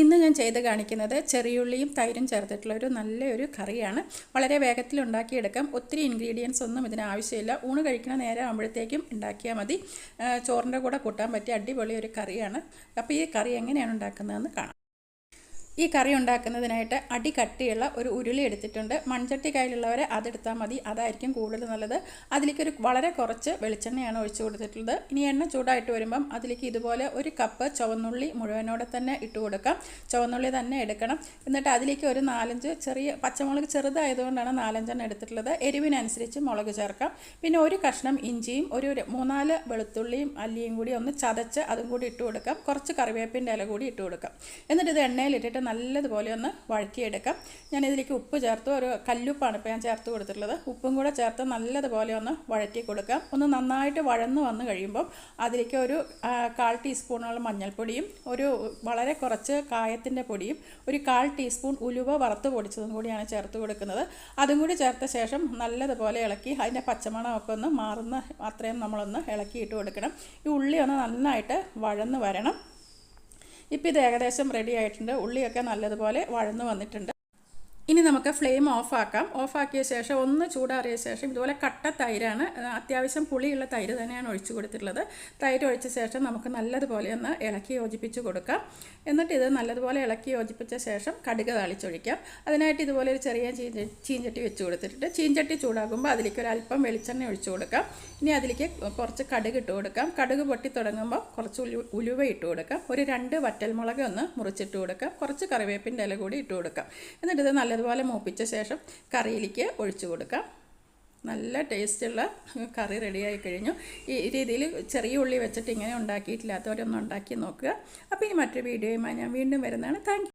ഇന്ന് ഞാൻ ചെയ്ത് കാണിക്കുന്നത് ചെറിയുള്ളിയും തൈരും ചേർത്തിട്ടുള്ള ഒരു നല്ലൊരു കറിയാണ്. വളരെ വേഗത്തിൽ ഉണ്ടാക്കിയെടുക്കാം. ഒത്തിരി ഇൻഗ്രീഡിയൻസ് ഒന്നും ഇതിന് ആവശ്യമില്ല. ഊണ് കഴിക്കുന്ന നേരം ആകുമ്പോഴത്തേക്കും ഉണ്ടാക്കിയാൽ മതി. ചോറിന്റെ കൂടെ കൂട്ടാൻ പറ്റിയ അടിപൊളി ഒരു കറിയാണ്. അപ്പോൾ ഈ കറി എങ്ങനെയാണ് ഉണ്ടാക്കുന്നതെന്ന് കാണാം. ഈ കറി ഉണ്ടാക്കുന്നതിനായിട്ട് അടി കട്ടിയുള്ള ഒരു ഉരുളി എടുത്തിട്ടുണ്ട്. മൺചട്ടി കയ്യിലുള്ളവരെ അതെടുത്താൽ മതി. അതായിരിക്കും കൂടുതൽ നല്ലത്. അതിലേക്ക് ഒരു വളരെ കുറച്ച് വെളിച്ചെണ്ണയാണ് ഒഴിച്ചു കൊടുത്തിട്ടുള്ളത്. ഇനി എണ്ണ ചൂടായിട്ട് വരുമ്പം അതിലേക്ക് ഇതുപോലെ ഒരു കപ്പ് ചുവന്നുള്ളി മുഴുവനോടെ തന്നെ ഇട്ട് കൊടുക്കാം. ചുവന്നുള്ളി തന്നെ എടുക്കണം. എന്നിട്ട് അതിലേക്ക് ഒരു നാലഞ്ച് ചെറിയ പച്ചമുളക് ചെറുതായതുകൊണ്ടാണ് നാലഞ്ചെണ്ണം എടുത്തിട്ടുള്ളത്. എരിവിനനുസരിച്ച് മുളക് ചേർക്കാം. പിന്നെ ഒരു കഷ്ണം ഇഞ്ചിയും ഒരു മൂന്നാൽ വെളുത്തുള്ളിയും അല്ലിയും കൂടി ഒന്ന് ചതച്ച് അതും കൂടി ഇട്ട് കൊടുക്കാം. കുറച്ച് കറിവേപ്പിന്റെ ഇല കൂടി ഇട്ട് കൊടുക്കാം. എന്നിട്ട് ഇത് എണ്ണയിലിട്ടിട്ട് നല്ലതുപോലെ ഒന്ന് വഴക്കിയെടുക്കാം ഞാൻ ഇതിലേക്ക് ഉപ്പ് ചേർത്ത്. ഒരു കല്ലുപ്പാണ് ഇപ്പോൾ ഞാൻ ചേർത്ത് കൊടുത്തിട്ടുള്ളത്. ഉപ്പും കൂടെ ചേർത്ത് നല്ലതുപോലെ ഒന്ന് വഴറ്റി കൊടുക്കാം. ഒന്ന് നന്നായിട്ട് വഴന്ന് വന്ന് കഴിയുമ്പോൾ അതിലേക്ക് ഒരു കാൽ ടീസ്പൂണോളം മഞ്ഞൾപ്പൊടിയും ഒരു വളരെ കുറച്ച് കായത്തിന്റെ പൊടിയും ഒരു കാൽ ടീസ്പൂൺ ഉലുവ വറുത്ത് പൊടിച്ചതും കൂടിയാണ് ചേർത്ത് കൊടുക്കുന്നത്. അതും കൂടി ചേർത്ത ശേഷം നല്ലതുപോലെ ഇളക്കി അതിന്റെ പച്ചമണമൊക്കെ ഒന്ന് മാറുന്ന അത്രയും നമ്മളൊന്ന് ഇളക്കിയിട്ട് കൊടുക്കണം. ഈ ഉള്ളി ഒന്ന് നന്നായിട്ട് വഴന്ന് വരണം. ഇപ്പം ഇത് ഏകദേശം റെഡി ആയിട്ടുണ്ട്. ഉള്ളിയൊക്കെ നല്ലതുപോലെ വഴന്നു വന്നിട്ടുണ്ട്. ഇനി നമുക്ക് ഫ്ലെയിം ഓഫാക്കാം. ഓഫാക്കിയ ശേഷം ഒന്ന് ചൂടാറിയ ശേഷം ഇതുപോലെ കട്ട തൈരാണ്. അത്യാവശ്യം പുളിയുള്ള തൈര് തന്നെയാണ് ഒഴിച്ചു കൊടുത്തിട്ടുള്ളത്. തൈര് ഒഴിച്ച ശേഷം നമുക്ക് നല്ലതുപോലെ ഒന്ന് ഇളക്കി യോജിപ്പിച്ച് കൊടുക്കാം. എന്നിട്ട് ഇത് നല്ലതുപോലെ ഇളക്കി യോജിപ്പിച്ച ശേഷം കടുക് താളിച്ചൊഴിക്കാം. അതിനായിട്ട് ഇതുപോലെ ഒരു ചെറിയ ചീഞ്ച ചീഞ്ചട്ടി വെച്ച് കൊടുത്തിട്ട് ചീഞ്ചട്ടി ചൂടാകുമ്പോൾ അതിലേക്ക് ഒരു അല്പം വെളിച്ചെണ്ണ ഒഴിച്ചു കൊടുക്കാം. ഇനി അതിലേക്ക് കുറച്ച് കടുക് ഇട്ട് കൊടുക്കാം. കടുക് പൊട്ടി തുടങ്ങുമ്പോൾ കുറച്ച് ഉലുവ ഇട്ട് കൊടുക്കാം. ഒരു രണ്ട് വറ്റൽമുളക് ഒന്ന് മുറിച്ചിട്ട് കൊടുക്കാം. കുറച്ച് കറിവേപ്പിന്റെ ഇല കൂടി ഇട്ട് കൊടുക്കാം. എന്നിട്ട് ഇത് നല്ലതുപോലെ മൂപ്പിച്ച ശേഷം കറിയിലേക്ക് ഒഴിച്ചു കൊടുക്കാം. നല്ല ടേസ്റ്റുള്ള കറി റെഡിയായി കഴിഞ്ഞു. ഈ രീതിയിൽ ചെറിയ ഉള്ളി വെച്ചിട്ട് ഇങ്ങനെ ഉണ്ടാക്കിയിട്ടില്ലാത്തവരൊന്നും ഉണ്ടാക്കി നോക്കുക. അപ്പോൾ ഇനി മറ്റൊരു വീഡിയോയുമായി ഞാൻ വീണ്ടും വരുന്നതാണ്. താങ്ക്